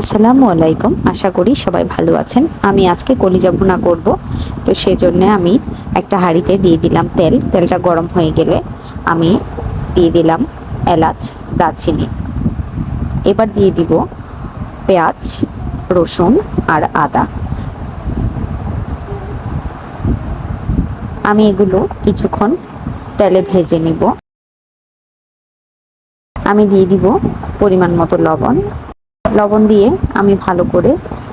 আসসালামু আলাইকুম। আশা করি সবাই ভালো আছেন। আমি আজকে কলিজা ভুনা করব। তো সেজন্য আমি একটা হাঁড়িতে দিয়ে দিলাম তেল। তেলটা গরম হয়ে গেলে আমি দিয়ে দিলাম এলাচ, দারচিনি। এবার দিয়ে দিব পেঁয়াজ, রসুন আর আদা। আমি এগুলো কিছুক্ষণ তেলে ভেজে নিব। আমি দিয়ে দিব পরিমাণ মতো লবণ। লবণ দিয়ে আমি ভালো করে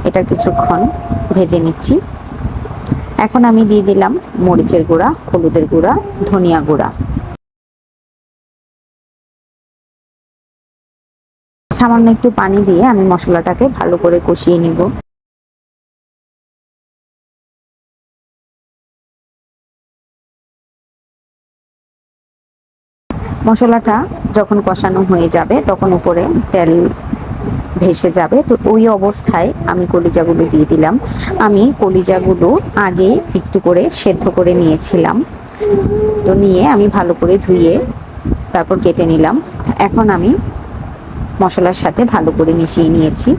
এটা কিছুক্ষণ ভেজে নিচ্ছি। এখন আমি দিয়ে দিলাম মরিচের গুঁড়া, হলুদের গুঁড়া, ধনিয়া গুঁড়া। সামান্য একটু পানি দিয়ে আমি মশলাটাকে ভালো করে কষিয়ে নিব। মশলাটা যখন কষানো হয়ে যাবে, তখন উপরে তেল ভেসে যাবে। তো ওই অবস্থায় আমি কলিজাগুলো দিয়ে দিলাম। আমি কলিজাগুলো আগে একটু করে সেদ্ধ করে নিয়েছিলাম। তো নিয়ে আমি ভালো করে ধুয়ে তারপর কেটে নিলাম। এখন আমি মশলার সাথে ভালো করে মিশিয়ে নিয়েছি।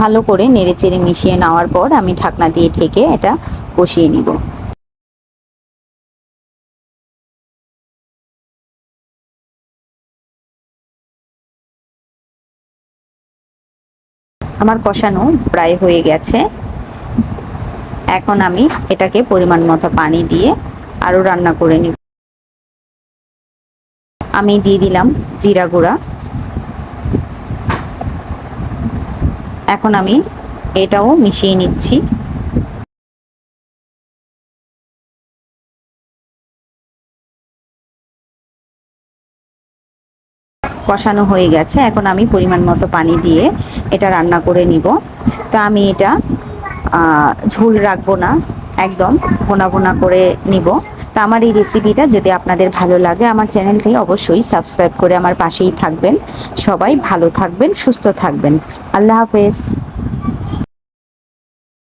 ভালো করে নেড়ে চেড়ে মিশিয়ে নেওয়ার পর আমি ঢাকনা দিয়ে ঢেকে এটা কষিয়ে নিব। আমার কষানো প্রায় হয়ে গেছে। এখন আমি এটাকে পরিমাণ মতো পানি দিয়ে আরও রান্না করে নিব। আমি দিয়ে দিলাম জিরা গুঁড়া। এখন আমি এটাও মিশিয়ে নিচ্ছি। কষানো হয়ে গেছে। এখন আমি পরিমাণ মতো পানি দিয়ে এটা রান্না করে নিব। তা আমি এটা ঝোল রাখব না, একদম বোনা বোনা করে নিব। তা আমার এই রেসিপিটা যদি আপনাদের ভালো লাগে, আমার চ্যানেলটি অবশ্যই সাবস্ক্রাইব করে আমার পাশেই থাকবেন। সবাই ভালো থাকবেন, সুস্থ থাকবেন। আল্লাহ হাফেজ।